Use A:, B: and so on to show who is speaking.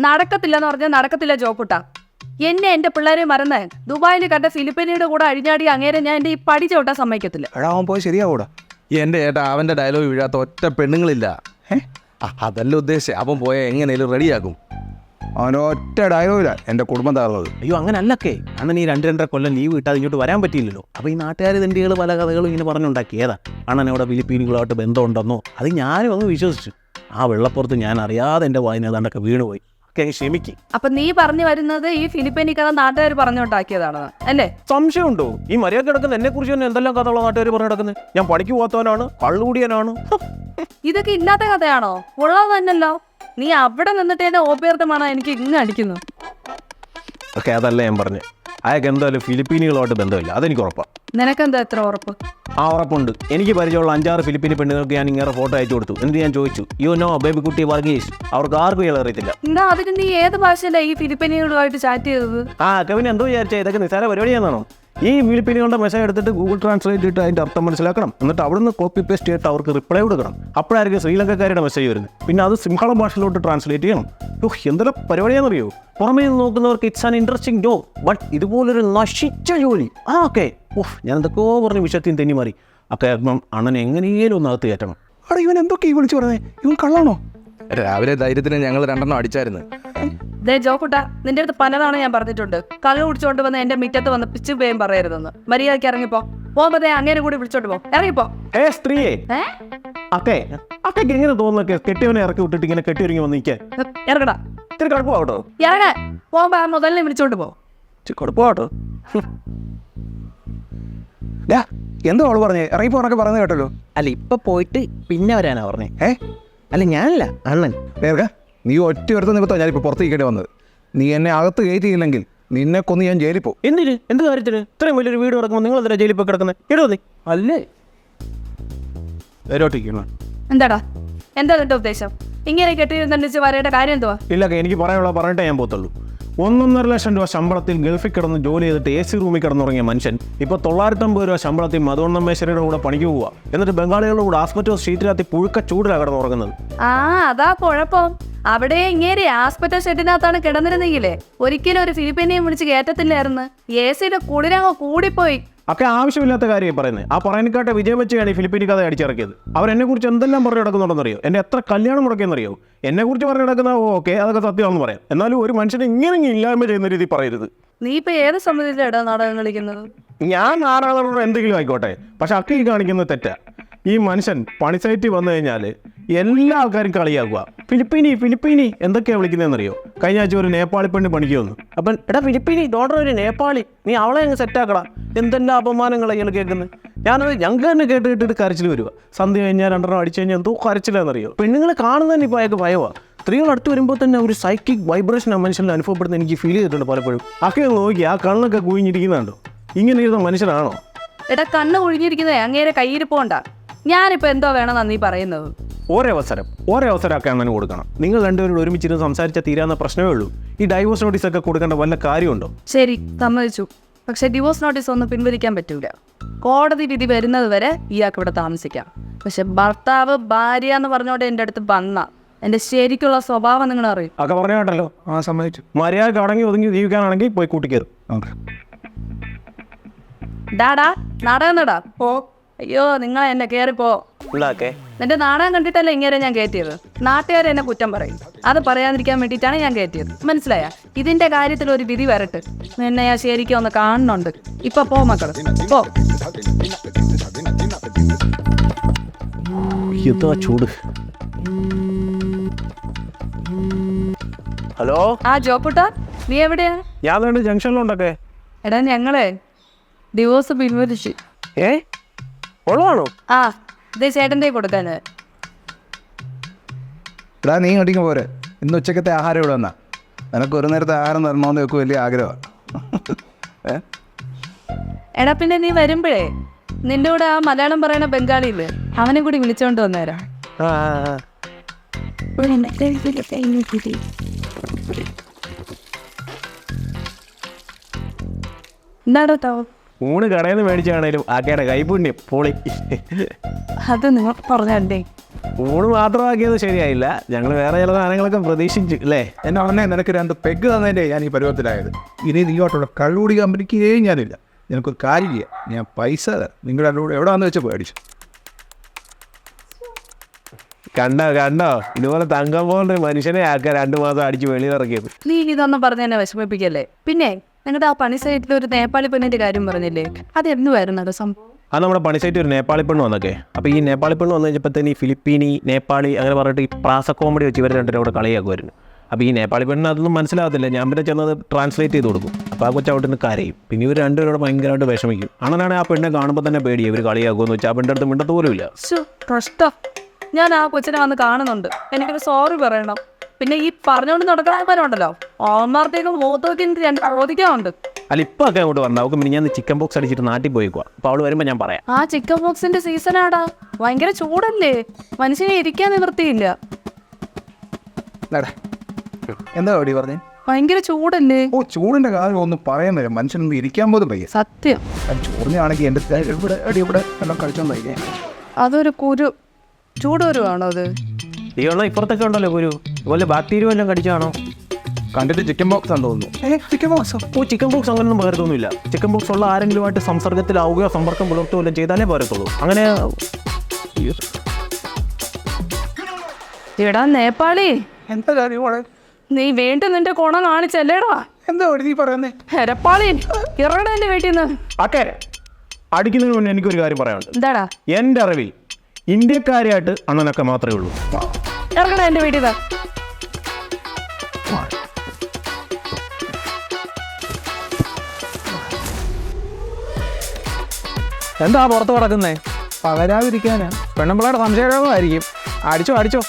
A: നടക്കത്തില്ലെന്ന് പറഞ്ഞാൽ നടക്കത്തില്ല ജോക്കുട്ട എന്നെ എന്റെ പിള്ളേരെ മറന്ന് ദുബായിൽ കണ്ട ഫിലിപ്പീനിയുടെ കൂടെ അഴിഞ്ഞാടി അങ്ങേരെ ഞാൻ എന്റെ ഈ പടി ചവിട്ടാൻ സമ്മതിക്കത്തില്ല.
B: എടാ അവൻ പോയി ശരിയാവൂടാ.
C: എന്റെ ഏട്ടാ അവന്റെ ഡയലോഗ് വീഴാത്ത ഒറ്റ പെണ്ണുങ്ങളില്ല.
B: ഏ?
C: ആ, അതല്ല ഉദ്ദേശിച്ചത് അവൻ പോയ എങ്ങനെയും റെഡിയാകും
B: അവനൊറ്റ ഒറ്റ ഡയലോഗില്ല എന്റെ കുടുംബം തകർന്നത്.
D: അയ്യോ അങ്ങനെ അല്ലക്കേ അണ്ണൻ ഈ രണ്ട് രണ്ടര കൊല്ലം ലീവ് കിട്ടാതെ ഇങ്ങോട്ട് വരാൻ പറ്റിയില്ലല്ലോ. അപ്പോൾ ഈ നാട്ടുകാർ തണ്ടികൾ പല കഥകളും ഇങ്ങനെ പറഞ്ഞുണ്ടാക്കി? ഏതാ? അണ്ണൻ അവിടെ ഫിലിപ്പീനുകളായിട്ട് ബന്ധമുണ്ടെന്നോ? അത് ഞാനും അങ്ങ് വിശ്വസിച്ചു. ആ വെള്ളപ്പുറത്ത് ഞാൻ അറിയാതെ എന്റെ വായന ഏതാണ്ടൊക്കെ വീണുപോയി. അങ്ങ് ക്ഷമിക്കും.
A: അപ്പൊ നീ പറഞ്ഞു വരുന്നത് ഈ ഫിലിപ്പീനി കഥ നാട്ടുകാർ പറഞ്ഞുണ്ടാക്കിയതാണ്. അല്ലേ?
D: സംശയമുണ്ടോ? ഈ മര്യാദ കിടക്കുന്ന എന്നെ കുറിച്ച് തന്നെ എന്തെല്ലാം കഥകളോ നാട്ടുകാർ പറഞ്ഞു കിടക്കുന്നത് ഞാൻ പണിക്ക് പോകാത്തവനാണ് കള്ളുകൂടിയനാണ്
A: ഇതൊക്കെ ഇല്ലാത്ത കഥയാണോ? ഉള്ളത് തന്നെയല്ലോ. നീ അവിടെ നിന്നിട്ട് എന്നെ ഓപ്പേർത്തമാണ് എനിക്ക് ഇങ്ങനെ അടിക്കുന്നു.
D: ഓക്കെ അതല്ല ഞാൻ പറഞ്ഞു. അയാൾക്ക് എന്തായാലും ഫിലിപ്പീനികളുമായിട്ട് ബന്ധമില്ല. അതെനിക്ക് ഉറപ്പാണ്
A: നിനക്കെന്താ എത്ര ഉറപ്പ്?
D: ആ ഉറപ്പുണ്ട്. എനിക്ക് പരിചയമുള്ള അഞ്ചാറ് ഫിലിപ്പീനി പെണ്ണുങ്ങൾക്ക് ഞാൻ ഇങ്ങനെ ഫോട്ടോ അയച്ചു കൊടുത്തു. എന്നിട്ട് ഞാൻ ചോദിച്ചു? യു നോ ബേബി കുട്ടി വർഗീസ്. അവർക്ക് ആർക്കും ഇയാൾ അറിയത്തില്ല.
A: എന്താ അതിന് നീ ഏത് ഭാഷയിലാ ഈ ഫിലിപ്പീനികളുമായിട്ട് ചാറ്റ് ചെയ്തത്?
D: ആ കവിൻ എന്തോ വിചാരിച്ചാ ഇതൊക്കെ നിസ്സാര പരിപാടിയാണെന്നാണോ ഈ ഫിലിപ്പീനുകളുടെ മെസ്സേജ് എടുത്തിട്ട് ഗൂഗിൾ ട്രാൻസ്ലേറ്റ് ചെയ്തിട്ട് അതിന്റെ അർത്ഥം മനസ്സിലാക്കണം. എന്നിട്ട് അവിടുന്ന് കോപ്പി പേസ്റ്റ് ചെയ്തിട്ട് അവർക്ക് റിപ്ലൈ കൊടുക്കണം. അപ്പോഴായിരിക്കും ശ്രീലങ്കക്കാരുടെ മെസ്സേജ് വരുന്നത്. പിന്നെ അത് സിംഹള ഭാഷയിലോട്ട് ട്രാൻസ്ലേറ്റ് ചെയ്യണം. ഓഹ് എന്തെല്ലാം പരിപാടിയാണെന്നറിയോ പുറമേ നിന്ന് നോക്കുന്നവർക്ക് it's an interesting job but ഇതുപോലൊരു നശിച്ച ജോലി. ആ ഓക്കെ ഓഹ് ഞാൻ എന്തൊക്കെയോ പറഞ്ഞ് വിഷയത്തിൽ തെന്നി മാറി. അപ്പം അപ്പം അണ്ണൻ എങ്ങനെയും ഒന്ന് അകത്ത് കയറ്റണം.
B: അവിടെ ഇവൻ എന്തൊക്കെ ഈ വിളിച്ചു പറഞ്ഞേ? ഇവൻ കള്ളാണോ?
C: രാവിലെ ധൈര്യത്തിന് ഞങ്ങൾ രണ്ടെണ്ണം അടിച്ചായിരുന്നു.
A: ദേ ജോക്കുട്ട നിന്റെ അടുത്ത് പലതാണ് ഞാൻ പറഞ്ഞിട്ടുണ്ട്. കള്ളു കുടിച്ചോണ്ട് വന്ന് എന്റെ മിറ്റത്ത് വന്ന് പിച്ചു പേയും പറയരുതെന്ന്. മര്യാദയ്ക്ക് ഇറങ്ങിപ്പോ. പോകുമ്പോ അങ്ങനെ കൂടി വിളിച്ചോണ്ട് പോ. ഇറങ്ങിപ്പോ.
D: ഏ സ്ത്രീയെ.
A: ഏ?
D: അക്കെ അക്കയ്ക്ക് എങ്ങനെ തോന്നുന്നൊക്കെ കെട്ടിയവനെ ഇറക്കി വിട്ടിട്ട് ഇങ്ങനെ കെട്ടിയൊരുങ്ങി വന്ന് നിൽക്കാൻ
A: ഇറങ്ങടാ.
D: ഇത്തിരി കടുപ്പാവട്ടോ
A: ഇറങ്ങ. പോകുമ്പോ ആ മുതലിനെ വിളിച്ചോണ്ട് പോ.
D: ഇച്ചിരി കുഴപ്പമാവട്ടോ
B: ഡാ എന്തോ അവൾ പറഞ്ഞേ? ഇറങ്ങി പോകാനൊക്കെ പറയുന്നത് കേട്ടല്ലോ.
D: അല്ല ഇപ്പൊ പോയിട്ട് പിന്നെ വരാനാ പറഞ്ഞേ.
B: ഏ?
D: അല്ല ഞാനല്ല അണ്ണൻ.
B: നേർക്ക നീ ഒറ്റ ഒരുത്ത നിമിത്തം ഞാനിപ്പോൾ പുറത്ത് നിൽക്കേണ്ടി വന്നത്. നീ എന്നെ അകത്ത് കയറ്റിയില്ലെങ്കിൽ നിന്നെ കൊന്ന് ഞാൻ ജയിലിൽ പോകും.
D: എന്തിന്? എന്ത് കാര്യത്തിന്? ഇത്രയും വലിയൊരു വീട് കിടക്കുമ്പോൾ നിങ്ങൾ എന്തിനാ ജയിലിൽ പോയി കിടക്കുന്നത് ഇടോ നീ
A: അല്ലേ?
D: വരോട്ടിരിക്കണം
A: എന്താടാ? എന്താ നിന്റെ ഉദ്ദേശം? ഇങ്ങനെ കെട്ടിയിരുന്നിച്ച് വരേണ്ട കാര്യം എന്തുവാ?
D: ഇല്ല എനിക്ക് പറയാനുള്ള പറഞ്ഞിട്ടേ ഞാൻ പോത്തുള്ളൂ ഒന്നൊന്നര ലക്ഷം രൂപ ശമ്പളത്തിൽ ഗൾഫിൽ കിടന്ന് ജോലി ചെയ്തിട്ട് എ സി റൂമിൽ കിടന്നുറങ്ങിയ മനുഷ്യൻ. ഇപ്പോൾ തൊള്ളായിരത്തമ്പത് രൂപ ശമ്പളത്തിൽ മധുവണ്ണമേശ്വരയുടെ കൂടെ പണിക്ക് പോവുക. എന്നിട്ട് ബംഗാളികളുടെ കൂടെ ആസ്പെറ്റോ ഷീറ്റിനകത്ത് പുഴുക്ക ചൂടിലാണ് കിടന്നുറങ്ങുന്നത്.
A: ആ അതാ കുഴപ്പം. അവിടെ ഇങ്ങേരെ ആസ്പെറ്റൽ ഷെഡിനകത്താണ് കിടന്നിരുന്നെങ്കിലേ ഒരിക്കലും ഒരു ഫിലിപ്പീനെയും വിളിച്ച് കയറ്റത്തില്ലായിരുന്നു എ സിയുടെ കുളിരങ്ങ് കൂടിപ്പോയി.
D: ഒക്കെ ആവശ്യമില്ലാത്ത കാര്യം പറയുന്നത്. ആ പറയാനിക്കാട്ടെ വിജയം വെച്ചാണ് ഈ ഫിലിപ്പീനി കഥ അടിച്ചിറക്കിയത്. അവരെന്നെ കുറിച്ച് എന്തെല്ലാം പറഞ്ഞു നടക്കുന്നുണ്ടെന്നറിയോ എന്നെ എത്ര കല്യാണം മുടക്കിയെന്നറിയോ? എന്നെ കുറിച്ച് പറഞ്ഞു നടക്കുന്ന ഓക്കെ അതൊക്കെ സത്യമാണെന്ന് പറയാം. എന്നാലും ഒരു മനുഷ്യനെ ഇങ്ങനെ ഇങ്ങ് ഇല്ലായ്മ ചെയ്യുന്ന രീതി പറയരുത്.
A: നീ ഇപ്പൊ ഏത് സമിതിയിലാണ് നാടകം കളിക്കുന്നത്?
D: ഞാൻ നാടകം എന്തെങ്കിലും ആയിക്കോട്ടെ. പക്ഷെ അക്കി കാണിക്കുന്നത് തെറ്റാ. ഈ മനുഷ്യൻ പണിസൈറ്റി വന്നു കഴിഞ്ഞാൽ എല്ലാ ആൾക്കാരും കളിയാക്കുക. ഫിലിപ്പീനി ഫിലിപ്പീനി. എന്തൊക്കെയാ വിളിക്കുന്നതെന്നറിയോ? കഴിഞ്ഞ ആഴ്ച ഒരു നേപ്പാളി പെണ്ണ് പണിക്ക് വന്നു. അപ്പം എടാ ഫിലിപ്പീനി ഡോട്ടർ ഒരു നേപ്പാളി. നീ അവളെ അങ്ങ് സെറ്റാക്കടാ എന്തെല്ലാം അപമാനങ്ങളാണ് ഇയാൾ കേൾക്കുന്നത് ഞാനത് ഞങ്ങൾക്ക് തന്നെ കേട്ട് കേട്ടിട്ട് കരച്ചിൽ വരിക സന്ധ്യ കഴിഞ്ഞാൽ രണ്ടെണ്ണം അടിച്ചു കഴിഞ്ഞാൽ എന്തോ കരച്ചിലാണെന്നറിയോ പെണ്ണുങ്ങളെ കാണുന്നതന്നെ ഇപ്പോൾ അയാൾക്ക് ഭയമാണ് സ്ത്രീകൾ അടുത്ത് വരുമ്പോൾ തന്നെ ഒരു സൈക്കിക് വൈബ്രേഷൻ ആ മനുഷ്യനിൽ അനുഭവപ്പെടുന്ന എനിക്ക് ഫീൽ ചെയ്തിട്ടുണ്ട് പലപ്പോഴും. അക്കെ നോക്കി ആ കണ്ണൊക്കെ കുഴിഞ്ഞിരിക്കുന്നുണ്ടോ? ഇങ്ങനെ ഇരുന്ന മനുഷ്യനാണോ?
A: എടാ കണ്ണ് കുഴിഞ്ഞിരിക്കുന്നത് അങ്ങേരെ കയ്യിരിപ്പോണ്ട ഞാനിപ്പോൾ എന്തോ വേണം നീ പറയുന്നത്?
D: ഒരവസരം ഒരവസരം ഒക്കെ അങ്ങനെ കൊടുക്കണം. നിങ്ങൾ രണ്ടുപേരും ഒരുമിച്ചിരുന്ന് സംസാരിച്ചാൽ തീരാവുന്ന പ്രശ്നമേ ഉള്ളൂ. ഈ ഡൈവോഴ്സ് നോട്ടീസ് ഒക്കെ കൊടുക്കേണ്ട വല്ല കാര്യമുണ്ടോ?
A: ശരി സമ്മതിച്ചു. പക്ഷെ ഡിവോഴ്സ് നോട്ടീസ് ഒന്നും പിൻവലിക്കാൻ പറ്റൂല. കോടതി വിധി വരുന്നത് വരെ ഇയാൾക്ക് ഇവിടെ താമസിക്കാം. പക്ഷെ ഭർത്താവ് ഭാര്യ എന്ന് പറഞ്ഞോണ്ട് എന്റെ അടുത്ത് വന്ന എന്റെ ശരിക്കുള്ള സ്വഭാവം നിങ്ങൾ അറിയും.
D: ഒക്കെ
B: ആ സമ്മതിച്ചു.
D: മര്യാദ അടങ്ങി ഒതുങ്ങി ജീവിക്കാനാണെങ്കിൽ പോയി
B: കൂട്ടിക്കരുത്
A: ഡാടാ നടന്നടാ നടാ. പോ അയ്യോ നിങ്ങൾ എന്നെ
D: കേറിപ്പോ.
A: നിന്റെ നാടകം കണ്ടിട്ടല്ലേ ഇങ്ങനെ ഞാൻ കയറ്റിയത് നാട്ടുകാർ എന്നെ കുറ്റം പറയും. അത് പറയാതിരിക്കാൻ വേണ്ടിയിട്ടാണ് ഞാൻ കയറ്റിയത് മനസ്സിലായ? ഇതിന്റെ കാര്യത്തിൽ ഒരു വിധി വരട്ടെ. നിന്നെ ഞാൻ ശരിക്കും ഒന്ന് കാണുന്നുണ്ട് ഇപ്പൊ പോ മക്കൾ. പോ.
D: ചൂട്? ഹലോ?
A: ആ ജോപ്പുട്ട നീ എവിടെയാ?
D: ഞാൻ ജംഗ്ഷനിലുണ്ടൊക്കെ.
A: എടാ ഞങ്ങളെ ഡിവോഴ്സ് പിൻവലിച്ചു.
D: ഏ? ഉള്ളതാണോ
A: ആ ഇത് ചേട്ടന്റെ കൊടുക്കാന്
B: എടാ നീ ഇങ്ങോട്ടേക്ക് പോരെ. ഇന്ന് ഉച്ചക്കത്തെ ആഹാരം ഇവിടെ വന്നാ. നിനക്ക് ഒരു നേരത്തെ ആഹാരം തരണമെന്ന് വെക്കും വലിയ ആഗ്രഹമാണ്
A: എടാ പിന്നെ നീ വരുമ്പോഴേ നിന്റെ കൂടെ ആ മലയാളം പറയണ ബംഗാളിയില്ലേ അവനെ കൂടി വിളിച്ചോണ്ട് വന്നേരാ. എന്താടോ തോ
D: ഊണ് കടയിൽ നിന്ന് മേടിച്ചാണേലും ആക്കയുടെ കൈപുണ്യം. പൊളി.
A: അത് നിങ്ങൾ പറഞ്ഞേ
D: ഊണ് മാത്രമാക്കിയത് ശരിയായില്ല. ഞങ്ങൾ വേറെ ചില സാധനങ്ങളൊക്കെ പ്രതീക്ഷിച്ചു അല്ലേ?
B: എന്നെ അണ്ണേ നിനക്ക് രണ്ട് പെഗ് തന്നതിന്റെ ഞാൻ ഈ പരുവത്തിലായത്. ഇനി നീ നീയോട്ടുള്ള കള്ളുകൂടി കമ്പനിക്ക് ഞാനില്ല. നിനക്കൊരു കാര്യം ചെയ്യാം ഞാൻ പൈസ തരാം. നിങ്ങളുടെ രണ്ടുകൂടെ വന്ന് വെച്ചാൽ പേടിച്ചു
D: കണ്ടോ കണ്ടോ? ഇതുപോലെ തങ്കം പോലെ മനുഷ്യനെ ആക്കാൻ രണ്ടു മാസം അടിച്ച് വെളിയിലിറക്കിയത്.
A: നീ ഇതൊന്നും പറഞ്ഞ് എന്നെ വിഷമിപ്പിക്കല്ലേ? പിന്നെ നിങ്ങളുടെ ആ പണി സൈറ്റിൽ ഒരു നേപ്പാളി പെണ്ണിന്റെ കാര്യം പറഞ്ഞില്ലേ? അത് എന്തുവായിരുന്നു അത് സംഭവം?
D: അത് നമ്മുടെ പണി സൈറ്റ് ഒരു നേപ്പാളി പെണ്ണ് വന്നൊക്കെ. അപ്പോൾ ഈ നേപ്പാളി പെണ്ണ് വന്നു കഴിഞ്ഞപ്പോഴത്തേന് ഈ ഫിലിപ്പീനി നേപ്പാളി അങ്ങനെ പറഞ്ഞിട്ട് ഈ പ്രാസ കോമഡി വെച്ച് ഇവർ രണ്ടുപേരും കൂടെ കളിയാക്കുമായിരുന്നു. അപ്പോൾ ഈ നേപ്പാളി പെണ്ണ് അതൊന്നും മനസ്സിലാകത്തില്ല. ഞാൻ പിന്നെ ചെന്നത് ട്രാൻസ്ലേറ്റ് ചെയ്ത് കൊടുക്കും. അപ്പോൾ ആ കൊച്ചു അവിടെ നിന്ന് കരയും. പിന്നെ ഇവർ രണ്ടുപേരോട് ഭയങ്കരമായിട്ട് വിഷമിക്കും. അങ്ങനെയാണ് ആ പെണ്ണെ കാണുമ്പോൾ തന്നെ പേടി. ഇവർ കളിയാക്കുമെന്ന് വെച്ചാൽ ആ പെണ്ണിന്റെ അടുത്ത് മിണ്ടത്ത് പോലും ഇല്ല.
A: ഞാൻ ആ കൊച്ചിനെ വന്ന് കാണുന്നുണ്ട്. എനിക്കൊരു സോറി പറയണം. പിന്നെ ഈ പറഞ്ഞുകൊണ്ട് നടക്കണവരുണ്ടല്ലോ ഓമാർത്തേക്ക് രണ്ട്
D: അല്ല ഇപ്പോൾ ഒക്കെ അങ്ങോട്ട് വരണം അവൾക്ക് പിന്നെ ഞാൻ ചിക്കൻ ബോക്സ് അടിച്ചിട്ട് നാട്ടിൽ പോയിക്കുക അപ്പോൾ അവൾ വരുമ്പോൾ ഞാൻ പറയാം.
A: ആ ചിക്കൻ ബോക്സിന്റെ സീസണാടാ ഭയങ്കര ചൂടല്ലേ? മനുഷ്യനെ ഇരിക്കാൻ നിവൃത്തിയില്ല.
B: എന്താ പേടി പറഞ്ഞേ?
A: ഭയങ്കര ചൂടല്ലേ?
B: ഓ ചൂടിന്റെ കാര്യം ഒന്നും പറയാൻ വരും. മനുഷ്യനൊന്നും ഇരിക്കാൻ പോലും വയ്യ.
A: സത്യം.
B: ചൂടിനാണെങ്കിൽ ഇവിടെ എടി ഇവിടെ എല്ലാം കഴിച്ചോണ്ടായില്ലേ
A: അതൊരു കുരു ചൂട് വരുവാണോ അത്?
D: ഈ ഉള്ള ഇപ്പുറത്തൊക്കെ ഉണ്ടല്ലോ കുരു. ഇതുപോലെ ബാക്ടീരിയ വല്ലതും കടിച്ചാണോ?
B: കണ്ടിട്ട് ചിക്കൻ ബോക്സ് ആണെന്ന് തോന്നുന്നു. ഏ ചിക്കൻ ബോക്സോ
D: ഓ? ചിക്കൻ ബോക്സ് അങ്ങനെയൊന്നും പകരത്തൊന്നുമില്ല. ചിക്കൻ ബോക്സ് ഉള്ള ആരെങ്കിലുമായിട്ട് സംസർഗത്തിലാവുകയോ സമ്പർക്കം പുലർത്തുകയോ എല്ലാം ചെയ്താലേ പകരത്തുള്ളൂ. അങ്ങനെ
A: എടാ നേപ്പാളി.
B: എന്താ കാര്യം മോളെ?
A: നീ വീണ്ടും നിന്റെ കോണം കാണിച്ചല്ലേടാ?
B: എന്താ നീ പറയുന്നേ?
A: എരപ്പാളി ഇറങ്ങണ എന്റെ വീട്ടിൽ നിന്ന്.
D: ഓക്കെ അടിക്കുന്നതിന് മുന്നേ എനിക്കൊരു കാര്യം പറയാനുണ്ട്.
A: എന്താടാ?
D: എന്റെ അറിവിൽ ഇന്ത്യക്കാരായിട്ട് അണ്ണനൊക്കെ മാത്രമേ ഉള്ളൂ.
A: ഇറങ്ങണ എന്റെ വീട്ടിൽ നിന്ന്.
C: എന്താ പുറത്ത് കിടക്കുന്നേ?
B: പകരാതിരിക്കാനാ.
C: പെണ്ണുമ്പിള്ളയുടെ സംശയരോഗമായിരിക്കും. അടിച്ചോ അടിച്ചോ.